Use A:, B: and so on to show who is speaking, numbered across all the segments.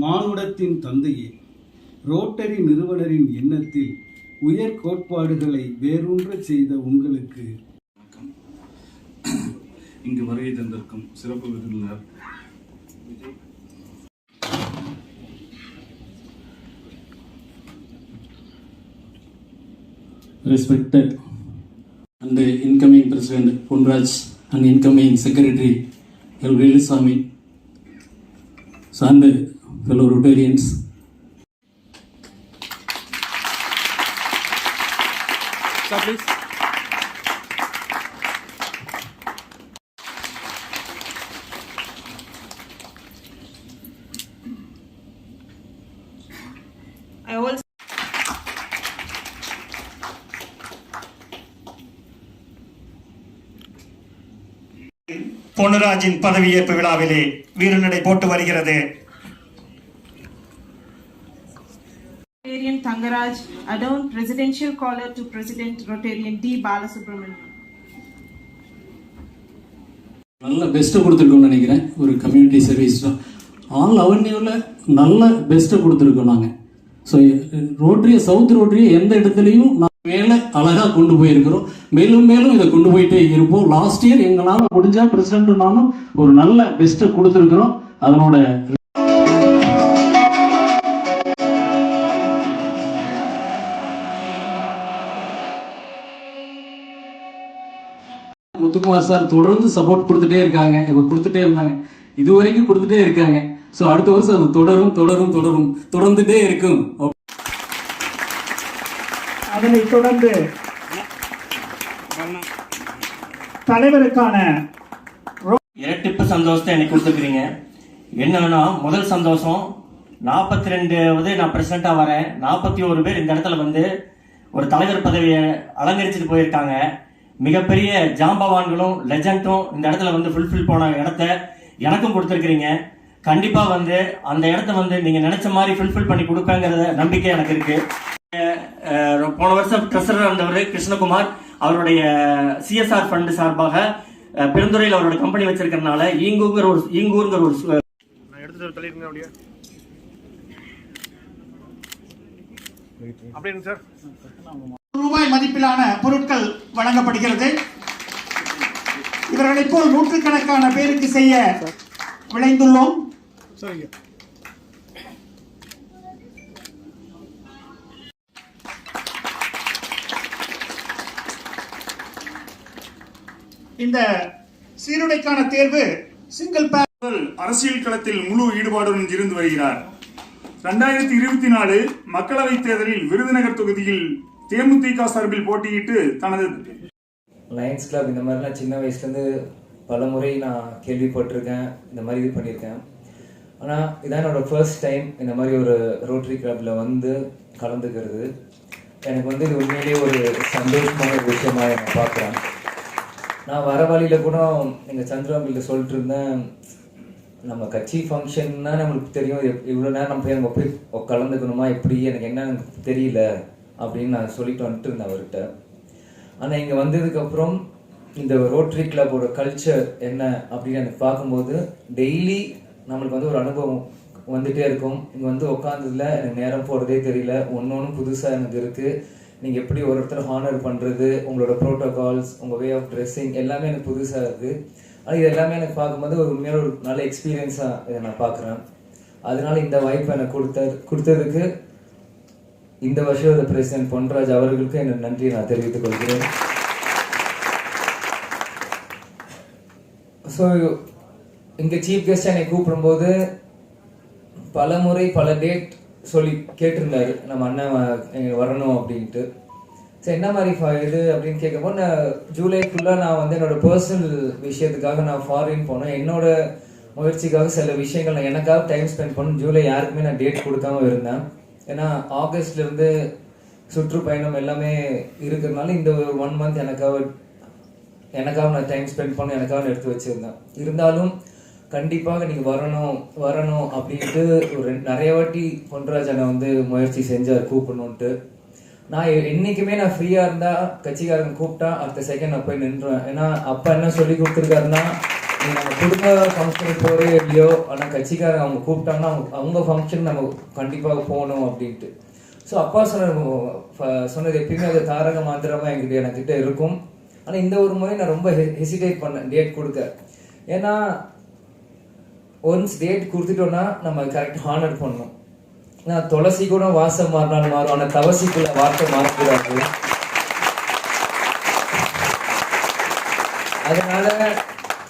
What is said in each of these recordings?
A: மானுடத்தின் தந்தையே ரோட்டரி நிறுவனரின் எண்ணத்தில் உயர் கோட்பாடுகளை வேரூன்றச் செய்த உங்களுக்கு
B: வணக்கம் இங்கு வருகை தந்திருக்கும் சிறப்பு விருந்தினர்
C: respected and the incoming President Punraj and incoming Secretary L. Velusamy, so and the fellow Rotarians.
D: I also
E: பொன்னுராஜின் பதவியேற்பு விழாவிலே வீரநடை போட்டு வருகிறது
D: Rotarian Tangaraj adorned presidential collar to President Rotarian D. Balasubramanian.
C: நல்ல பெஸ்ட்டை கொடுத்துருக்கோம்னு நினைக்கிறேன். ஒரு கம்யூனிட்டி சர்வீஸ் ஆல் அவென்யூவில் நல்ல பெஸ்ட்டை கொடுத்துருக்கோம் நாங்கள் ஸோ ரோட்ரியை சவுத் ரோட்ரியை எந்த இடத்துலையும் நான் மேலே அழகாக கொண்டு போயிருக்கிறோம். மேலும் மேலும் இதை கொண்டு போயிட்டே இருப்போம். லாஸ்ட் இயர் எங்களால் முடிஞ்சா நானும் ஒரு நல்ல பெஸ்ட்டை கொடுத்துருக்குறோம். அதனோட முத்துக்குமார் சார் தொடர்ந்து சப்போர்ட் கொடுத்துட்டே இருக்காங்க. இப்போ கொடுத்துட்டே இருந்தாங்க. இது வரைக்கும் கொடுத்துட்டே இருக்காங்க. ஸோ அடுத்த வருஷம் அது தொடரும் தொடரும் தொடரும். தொடர்ந்துட்டே இருக்கும்.
E: அதனைத் தொடர்ந்து தலைவருக்கான
F: இரட்டிப்பு சந்தோஷத்தை எனக்கு கொடுத்துருக்கிறீங்க. என்னன்னா முதல் சந்தோஷம் நாற்பத்தி ரெண்டு வந்து நான் பிரசிடண்டா வரேன். நாற்பத்தி ஒரு பேர் இந்த இடத்துல வந்து ஒரு தலைவர் பதவியை அலங்கரிச்சுட்டு போயிருக்காங்க. மிகப்பெரிய ஜாம்பவான்களும் லெஜண்டும் இந்த இடத்துல வந்து ஃபுல்ஃபில் போன இடத்த எனக்கும் கொடுத்துருக்கிறீங்க. கண்டிப்பாக வந்து அந்த இடத்த வந்து நீங்கள் நினச்ச மாதிரி ஃபுல்ஃபில் பண்ணி கொடுப்பேங்கிறத நம்பிக்கை எனக்கு இருக்குது போன வருஷம் ட்ரெஸரர் இருந்தவர் கிருஷ்ணகுமார் அவருடைய சிஎஸ்ஆர் ஃபண்டு சார்பாக பெருந்துறையில் அவரோட கம்பெனி வச்சிருக்கிறதுனால ஈங்கூங்கிற ஒரு ஈங்கூருங்கிற ஒரு சு-
E: ரூபாய் மதிப்பிலான பொருட்கள் வழங்கப்படுகிறது. இவர்களைப் போல் நூற்றுக்கணக்கான பேருக்கு செய்ய விளைந்துள்ளோம் இந்த சீருடைக்கான தேர்வு சிங்கிள் பேர்
G: அவர்கள் அரசியல் களத்தில் முழு ஈடுபாடுடன் இருந்து வருகிறார். ரெண்டாயிரத்தி இருபத்தி நாலு மக்களவைத் தேர்தலில் விருதுநகர் தொகுதியில் தேமுதிக சார்பில் போட்டியிட்டு தனது
H: லயன்ஸ் கிளப் இந்த மாதிரிலாம் சின்ன வயசுலேருந்து பல முறை நான் கேள்விப்பட்டிருக்கேன். இந்த மாதிரி இது பண்ணியிருக்கேன். ஆனால் இதான் என்னோட ஃபர்ஸ்ட் டைம் இந்த மாதிரி ஒரு ரோட்டரி கிளப்பில் வந்து கலந்துக்கிறது. எனக்கு வந்து இது உண்மையிலேயே ஒரு சந்தோஷமான ஒரு விஷயமா நான் பார்க்குறேன். நான் வர வழியில் கூட எங்கள் சந்திரவங்கிட்ட சொல்லிட்டு இருந்தேன் நம்ம கட்சி ஃபங்க்ஷன்னா நம்மளுக்கு தெரியும். இவ்வளோ நேரம் நம்ம போய் அங்கே போய் கலந்துக்கணுமா? எப்படி? எனக்கு என்ன எனக்கு தெரியல. அப்படின்னு நான் சொல்லிட்டு வந்துட்டு இருந்தேன் அவர்கிட்ட. ஆனால் இங்கே வந்ததுக்கப்புறம் இந்த ரோட்ரி கிளப்போட கல்ச்சர் என்ன அப்படின்னு எனக்கு பார்க்கும்போது டெய்லி நம்மளுக்கு வந்து ஒரு அனுபவம் வந்துகிட்டே இருக்கும். இங்கே வந்து உட்காந்ததில் எனக்கு நேரம் போகிறதே தெரியல. ஒன்று ஒன்று புதுசாக எனக்கு இருக்குது நீங்கள் எப்படி ஒரு ஒருத்தர் ஹானர் பண்ணுறது உங்களோட ப்ரோட்டோகால்ஸ் உங்கள் வே ஆஃப் ட்ரெஸ்ஸிங் எல்லாமே எனக்கு புதுசாக இருக்குது ஆனால் இது எல்லாமே எனக்கு பார்க்கும்போது ஒரு உண்மையான ஒரு நல்ல எக்ஸ்பீரியன்ஸாக இதை நான் பார்க்குறேன். அதனால இந்த வாய்ப்பை எனக்கு கொடுத்த கொடுத்ததுக்கு இந்த வருஷம் பிரசிடென்ட் பொன்ராஜ் அவர்களுக்கு என்னோட நன்றியை நான் தெரிவித்துக் கொள்கிறேன். ஸோ இங்கே சீஃப் கெஸ்ட் என்னை கூப்பிடும்போது பல முறை பல டேட் சொல்லி கேட்டிருந்தாரு. நம்ம அண்ணன் வரணும் அப்படின்ட்டு. சரி என்ன மாதிரி இது அப்படின்னு கேட்கும்போது நான் ஜூலைக்குள்ளே நான் வந்து என்னோட பர்சனல் விஷயத்துக்காக நான் ஃபாரின் போனேன். என்னோட முயற்சிக்காக சில விஷயங்கள் நான் எனக்காக டைம் ஸ்பெண்ட் பண்ண ஜூலை யாருக்குமே நான் டேட் கொடுக்காம இருந்தேன். ஏன்னா ஆகஸ்ட்ல இருந்து சுற்றுப்பயணம் எல்லாமே இருக்கிறதுனால இந்த ஒரு ஒன் மந்த் எனக்காக எனக்காக நான் டைம் ஸ்பெண்ட் பண்ண எனக்காக எடுத்து வச்சிருந்தேன். இருந்தாலும் கண்டிப்பாக நீங்கள் வரணும் வரணும் அப்படின்ட்டு ஒரு நிறைய வாட்டி பொன்ராஜ் அண்ணன் வந்து முயற்சி செஞ்சார் கூப்பிடணுன்ட்டு நான் என்றைக்குமே நான் ஃப்ரீயாக இருந்தால் கட்சிக்காரங்க கூப்பிட்டா அடுத்த செகண்ட் நான் போய் நின்றுவேன். ஏன்னா அப்பா என்ன சொல்லி கொடுத்துருக்காருன்னா நம்ம குடும்ப ஃபங்க்ஷனுக்கு போகிறே இல்லையோ ஆனால் கட்சிக்காரங்க அவங்க கூப்பிட்டாங்கன்னா அவங்க அவங்க ஃபங்க்ஷன் நம்ம கண்டிப்பாக போகணும் அப்படின்ட்டு. ஸோ அப்பா சொன்ன சொன்னது எப்பயுமே அது தாரக மாத்திரமா எங்கிட்ட எனக்கிட்ட இருக்கும். ஆனால் இந்த ஒரு முறை நான் ரொம்ப ஹெசிடேட் பண்ணேன் டேட் கொடுக்க. ஏன்னா ஒன்ஸ் டேட் கொடுத்துட்டோன்னா நம்ம கரெக்ட் ஹானர் பண்ணணும். நான் துளசி கூட வாசம் மாறினாலும் மாறும் ஆனால் தவசிக்குள்ள வார்த்தை மாறக்கூடாது. அதனால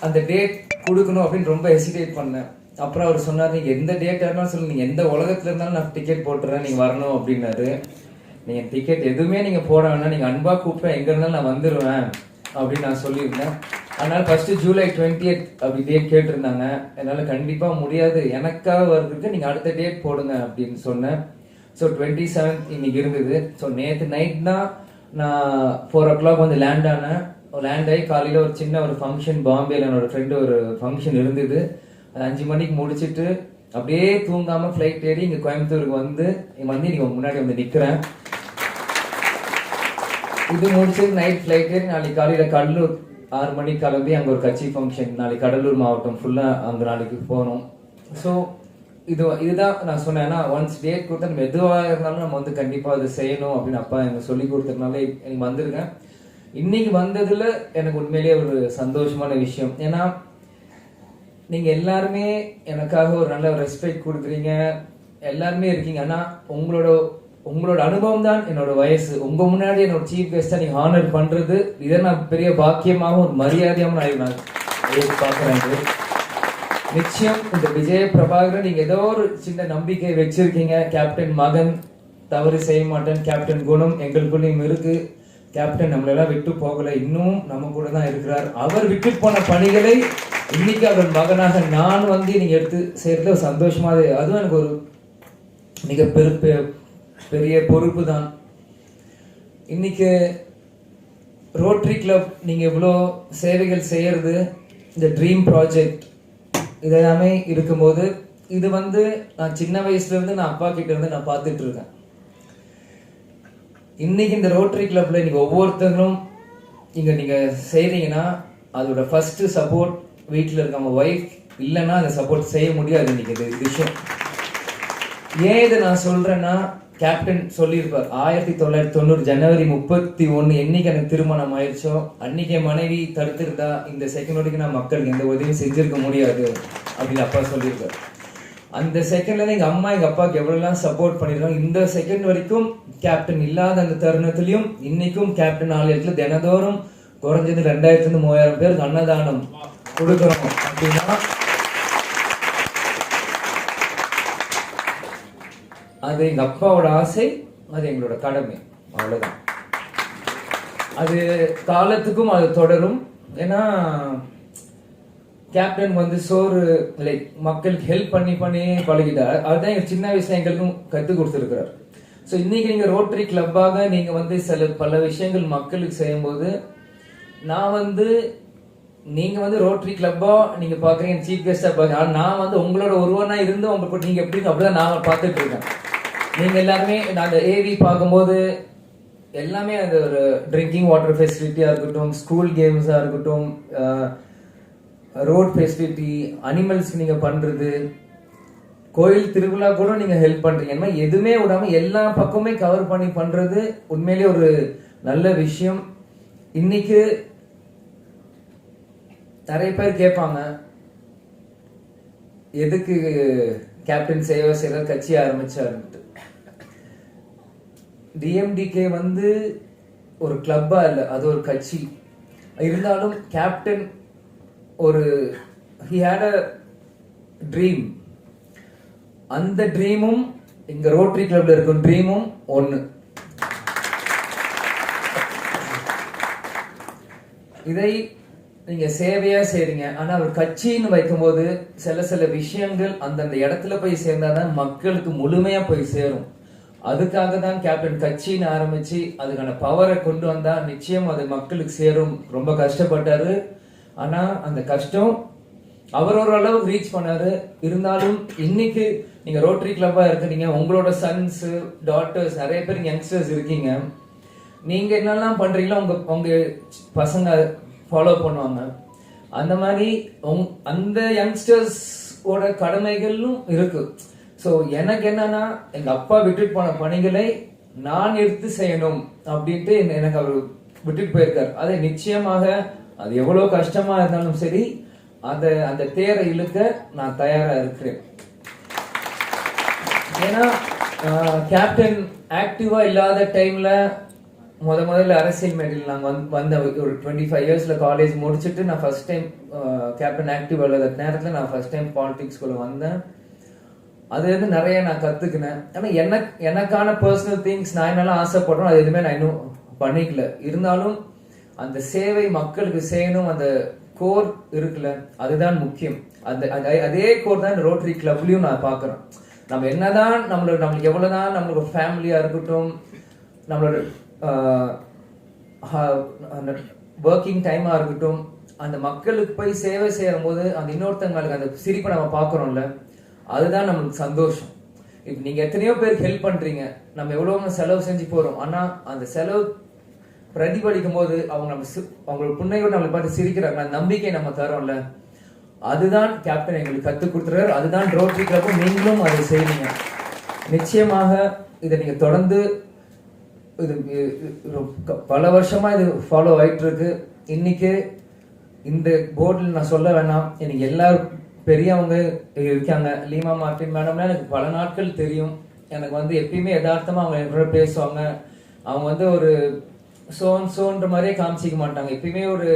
H: அந்த டேட் கொடுக்கணும் அப்படின்னு ரொம்ப ஹெசிடேட் பண்ணேன். அப்புறம் அவர் சொன்னார் நீங்கள் எந்த டேட் இருந்தாலும் சொல்லு நீங்கள் எந்த உலகத்துல இருந்தாலும் நான் டிக்கெட் போட்டுறேன் நீங்கள் வரணும் அப்படின்னாரு. நீங்கள் டிக்கெட் எதுவுமே நீங்கள் போட வேணாம் நீங்கள் அன்பாக கூப்பிட்டா எங்கே இருந்தாலும் நான் வந்துடுவேன் அப்படின்னு நான் சொல்லியிருந்தேன். அதனால் ஃபர்ஸ்ட் ஜூலை டுவெண்ட்டி எயிட் அப்படி டேட் கேட்டிருந்தாங்க. என்னால் கண்டிப்பாக முடியாது எனக்காக வர்றதுக்கு நீங்கள் அடுத்த டேட் போடுங்க அப்படின்னு சொன்னேன். ஸோ டுவெண்ட்டி செவன்த் இன்னைக்கு இருந்தது. ஸோ நேற்று நைட் தான் நான் ஃபோர் ஓ கிளாக் வந்து லேண்ட் ஆனேன். லேண்ட் ஆகி காலையில் ஒரு சின்ன ஒரு ஃபங்க்ஷன் பாம்பேல என்னோட ஃப்ரெண்டு ஒரு ஃபங்க்ஷன் இருந்தது. அது அஞ்சு மணிக்கு முடிச்சுட்டு அப்படியே தூங்காமல் ஃப்ளைட் ஏறி இங்கே கோயம்புத்தூருக்கு வந்து இங்க வந்து இன்னைக்கு முன்னாடி வந்து நிற்கிறேன் இது முடிச்சுட்டு நைட் ஃப்ளைட் ஏறி நாளைக்கு காலையில் கடலூர் ஆறு மணிக்கு கிளம்பி அங்கே ஒரு கட்சி ஃபங்க்ஷன் நாளைக்கு கடலூர் மாவட்டம் ஃபுல்லாக அந்த நாளைக்கு போகணும் ஸோ இது இதுதான் நான் சொன்னேன்னா ஒன்ஸ் டேட் கொடுத்தா நம்ம எதுவாக இருந்தாலும் நம்ம வந்து கண்டிப்பாக அதை செய்யணும் அப்படின்னு அப்பா எனக்கு சொல்லி கொடுத்ததுனால எனக்கு வந்திருக்கேன். இன்னைக்கு வந்ததுல எனக்கு உண்மையிலேயே ஒரு சந்தோஷமான விஷயம். ஏன்னா நீங்க எல்லாருமே எனக்காக ஒரு நல்ல ரெஸ்பெக்ட் கொடுக்குறீங்க. எல்லாருமே இருக்கீங்க. ஆனா உங்களோட உங்களோட அனுபவம் தான் என்னோட வயசு. உங்க முன்னாடி என்னோட சீஃப் கெஸ்டா நீங்க ஹானர் பண்றது இதை நான் பெரிய பாக்கியமாகவும் ஒரு மரியாதையாகவும் நான் நான் எதிர்பார்க்கிறேன் நிச்சயம் இந்த விஜய பிரபாகரன் நீங்க ஏதோ ஒரு சின்ன நம்பிக்கை வச்சிருக்கீங்க. கேப்டன் மகன் தவறு செய்ய மாட்டேன். கேப்டன் குணம் எங்களுக்குள்ளேயும் இருக்கு. கேப்டன் நம்மளெல்லாம் விட்டு போகல. இன்னும் நம்ம கூட தான் இருக்கிறார். அவர் விட்டு போன பணிகளை இன்னைக்கு அவர் மகனாக நான் வந்து நீங்க எடுத்து செய்யறதுல ஒரு சந்தோஷமா அதுவும் எனக்கு ஒரு மிக பெரு பெ- பெரிய பொறுப்பு தான். இன்னைக்கு ரோட்ரி கிளப் நீங்க இவ்வளோ சேவைகள் செய்யறது இந்த ட்ரீம் ப்ராஜெக்ட் இதெல்லாமே இருக்கும்போது இது வந்து நான் சின்ன வயசுல இருந்து நான் அப்பா கிட்ட இருந்து நான் பார்த்துட்டு இருக்கேன். இன்னைக்கு இந்த ரோட்டரி கிளப்ல நீங்கள் ஒவ்வொருத்தங்களும் இங்க நீங்க செய்றீங்கன்னா அதோட ஃபர்ஸ்ட் சப்போர்ட் வீட்டில் இருக்கவங்க ஒய்ஃப் இல்லைன்னா அந்த சப்போர்ட் செய்ய முடியாது இன்னைக்கு இது விஷயம். ஏன் இதை நான் சொல்றேன்னா கேப்டன் சொல்லியிருப்பார் ஆயிரத்தி தொள்ளாயிரத்தி தொண்ணூறு ஜனவரி முப்பத்தி ஒன்று என்னைக்கு எனக்கு திருமணம் ஆயிடுச்சோ அன்னைக்கு மனைவி தடுத்திருந்தா இந்த செகண்ட் வரைக்கும் நான் மக்களுக்கு எந்த உதவியும் செஞ்சிருக்க முடியாது அப்படின்னு அப்பா சொல்லியிருக்காரு அந்த செகண்ட்ல இருந்து எங்க அம்மா எங்க அப்பாவுக்கு எவ்வளோலாம் சப்போர்ட் பண்ணிருக்காங்க இந்த செகண்ட் வரைக்கும் கேப்டன் இல்லாத அந்த தருணத்திலையும் இன்னைக்கும் கேப்டன் ஆலயத்துல தினதோறும் குறைஞ்சது ரெண்டாயிரத்துலேருந்து மூவாயிரம் பேருக்கு அன்னதானம் கொடுக்குறோம் அப்படின்னா அது எங்க அப்பாவோட ஆசை அது எங்களோட கடமை. அவ்வளவுதான். அது காலத்துக்கும் அது தொடரும். ஏன்னா கேப்டன் வந்து சோறு லைக் மக்களுக்கு ஹெல்ப் பண்ணி பண்ணி பழகிட்டார். அதுதான் எங்க சின்ன வயசுல எங்களுக்கும் கற்றுக் கொடுத்துருக்கிறார். ஸோ இன்னைக்கு நீங்க ரோட்டரி கிளப்பாக நீங்க வந்து சில பல விஷயங்கள் மக்களுக்கு செய்யும்போது நான் வந்து நீங்க வந்து ரோட்டரி கிளப்பா நீங்க பாக்குறீங்க சீஃப் கெஸ்டா பாக்குறீங்க. நான் வந்து உங்களோட ஒருவனா இருந்து உங்களுக்கு நீங்க எப்படி அப்படிதான் நான் பார்த்துட்டு இருக்கேன் நீங்க எல்லாருமே நான் அந்த ஏவி பார்க்கும்போது எல்லாமே அந்த ஒரு ட்ரிங்கிங் வாட்டர் ஃபெசிலிட்டியா இருக்கட்டும் ஸ்கூல் கேம்ஸா இருக்கட்டும் ரோட் ஃபெசிலிட்டி அனிமல்ஸ்க்கு நீங்க பண்றது கோயில் திருவிழா கூட நீங்க ஹெல்ப் பண்றீங்க. எதுவுமே விடாம எல்லா பக்கமே கவர் பண்ணி பண்றது உண்மையிலேயே ஒரு நல்ல விஷயம். இன்னைக்கு நிறைய பேர் கேட்பாங்க எதுக்கு கேப்டன் சேவா செயலர் கட்சி ஆரம்பிச்சாருன்ட்டு? டிஎம்டிகே வந்து ஒரு கிளப்பா இல்லை அது ஒரு கட்சி. இருந்தாலும் கேப்டன் ஒரு ஹி ஹேட் அ ட்ரீம் அந்த ட்ரீமும் இங்க ரோட்டரி கிளப்ல இருக்கும் ட்ரீமும் ஒன்று இதை நீங்க சேவையா செய்றீங்க. ஆனா அவர் கட்சின்னு வைக்கும்போது சில சில விஷயங்கள் அந்தந்த இடத்துல போய் சேர்ந்தாதான் மக்களுக்கு முழுமையா போய் சேரும். அதுக்காக தான் கேப்டன் கட்சின்னு ஆரம்பிச்சு அதுக்கான பவரை கொண்டு வந்தா நிச்சயம் அது மக்களுக்கு சேரும். ரொம்ப கஷ்டப்பட்டாரு. ஆனா அந்த கஷ்டம் அவர் ஒரு அளவுக்கு ரீச் பண்ணாரு. இருந்தாலும் இன்னைக்கு நீங்க ரோட்டரி கிளப்பா இருக்கிறீங்க உங்களோட சன்ஸ் டாட்டர்ஸ் நிறைய பேர் யங்ஸ்டர்ஸ் இருக்கீங்க. நீங்க என்னெல்லாம் பண்றீங்களோ உங்க உங்க பசங்க ஃபாலோ பண்ணுவாங்க. அந்த மாதிரி உங்- அந்த யங்ஸ்டர்ஸோட கடமைகளும் இருக்கு. ஸோ எனக்கு என்னன்னா எங்க அப்பா விட்டுட்டு போன பணிகளை நான் எடுத்து செய்யணும் அப்படின்ட்டு எனக்கு அவர் விட்டுட்டு போயிருக்காரு. அதை நிச்சயமாக அது எவ்வளவு கஷ்டமா இருந்தாலும் சரி அந்த அந்த தேரை இழுக்க நான் தயாரா இருக்கிறேன். ஏன்னா கேப்டன் ஆக்டிவா இல்லாத டைம்ல முத முதல்ல அரசியல் மேடையில் நாங்கள் வந்து வந்த ஒரு டுவெண்ட்டி ஃபைவ் இயர்ஸில் காலேஜ் முடிச்சுட்டு நான் ஃபர்ஸ்ட் டைம் கேப்டன் ஆக்டிவ் இல்லாத நேரத்தில் நான் ஃபர்ஸ்ட் டைம் பாலிடிக்ஸ்குள்ள வந்தேன். அது வந்து நிறைய நான் கற்றுக்கினேன் ஆனால் எனக்கு எனக்கான பர்சனல் திங்ஸ் நான் என்னெல்லாம் ஆசைப்படுறோம் அது எதுவுமே நான் இன்னும் பண்ணிக்கல. இருந்தாலும் அந்த சேவை மக்களுக்கு செய்யணும் அந்த கோர் இருக்குல்ல அதுதான் முக்கியம். அந்த அதே கோர் தான் ரோட்டரி கிளப்லயும் நான் பார்க்கறேன் நம்ம என்னதான் நம்மளோட நம்மளுக்கு எவ்வளவுதான் நம்மளோட ஃபேமிலியா இருக்கட்டும் நம்மளோட ஒர்க்கிங் டைமா இருக்கட்டும் அந்த மக்களுக்கு போய் சேவை செய்யும் போது அந்த இன்னொருத்தங்களுக்கு அந்த சிரிப்பை நம்ம பார்க்குறோம்ல அதுதான் நம்மளுக்கு சந்தோஷம். இப்போ நீங்க எத்தனையோ பேருக்கு ஹெல்ப் பண்றீங்க. நம்ம எவ்வளவு செலவு செஞ்சு போறோம். ஆனா அந்த செலவு பிரதிபலிக்கும் போது அவங்க நம்ம சி- அவங்களோட புண்ணையோடு நம்மளை பார்த்து சிரிக்கிறாங்க அந்த நம்பிக்கை நம்ம தரோம்ல. அதுதான் கேப்டன் எங்களுக்கு கற்றுக் கொடுத்துறாரு அதுதான் ரோட்டரி கிளப்பும் நீங்களும் அதை செய்வீங்க. நிச்சயமாக இதை நீங்கள் தொடர்ந்து இது பல வருஷமாக இது ஃபாலோ ஆகிட்டு இருக்கு இன்னைக்கு இந்த போர்டில் நான் சொல்ல வேணாம். எனக்கு எல்லாரும் பெரியவங்க இருக்காங்க. லீமா மார்டின் மேடம்லாம் எனக்கு பல நாட்கள் தெரியும். எனக்கு வந்து எப்பயுமே யதார்த்தமாக அவங்க என்னோட பேசுவாங்க. அவங்க வந்து ஒரு சோன் சோன்ற மாதிரியே காமிச்சிக்க மாட்டாங்க. எப்பயுமே ஒரு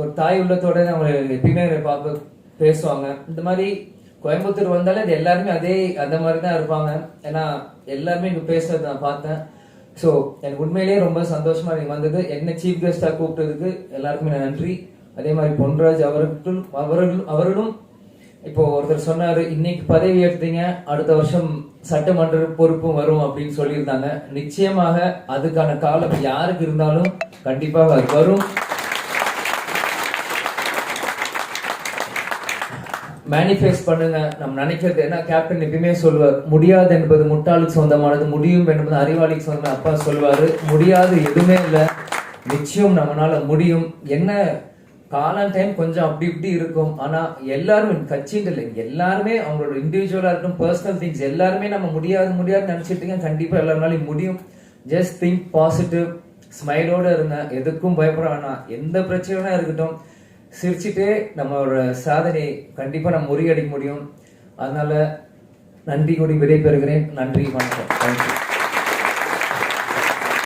H: ஒரு தாய் உள்ளத்தோட அவங்க எப்பயுமே என்னை பார்க்க பேசுவாங்க. இந்த மாதிரி கோயம்புத்தூர் வந்தாலே அது எல்லாருமே அதே அந்த மாதிரி தான் இருப்பாங்க. ஏன்னா எல்லாருமே இங்கே பேசுறது நான் பார்த்தேன். ஸோ எனக்கு உண்மையிலேயே ரொம்ப சந்தோஷமா நீங்க வந்தது. என்ன சீஃப் கெஸ்டா கூப்பிட்டதுக்கு எல்லாருக்குமே நன்றி. அதே மாதிரி பொன்ராஜ் அவர்களும் அவர்களும் அவர்களும் இப்போ ஒருத்தர் சொன்னாரு இன்னைக்கு பதவி ஏற்றீங்க அடுத்த வருஷம் சட்டமன்ற பொறுப்பும் வரும் அப்படின்னு சொல்லியிருந்தாங்க. நிச்சயமாக அதுக்கான காலம் யாருக்கு இருந்தாலும் கண்டிப்பாக அது வரும். மேனிஃபெஸ்ட் பண்ணுங்க. நம்ம நினைக்கிறது என்ன? கேப்டன் எப்பயுமே சொல்லுவார் முடியாது என்பது முட்டாளுக்கு சொந்தமானது முடியும் என்பது அறிவாளிக்கு சொந்தம் அப்பா சொல்லுவாரு முடியாது எதுவுமே இல்லை. நிச்சயம் நம்மளால முடியும். என்ன காலம் டைம் கொஞ்சம் அப்படி இப்படி இருக்கும். ஆனா எல்லாரும் கட்சின்ட்டு இல்லை. எல்லாருமே அவங்களோட இண்டிவிஜுவலா இருக்கட்டும் பர்சனல் திங்ஸ் எல்லாருமே நம்ம முடியாது முடியாது நினைச்சிட்டீங்க கண்டிப்பா எல்லாருனாலையும் முடியும். ஜஸ்ட் திங்க் பாசிட்டிவ் ஸ்மைலோட இருங்க. எதுக்கும் பயப்பட வேணாம். எந்த பிரச்சனைனா இருக்கட்டும். சிரிச்சுட்டே நம்மளோட சாதனை கண்டிப்பா நம்ம முறியடிக்க முடியும். அதனால நன்றி கூடி விடைபெறுகிறேன். நன்றி வணக்கம். தேங்க்யூ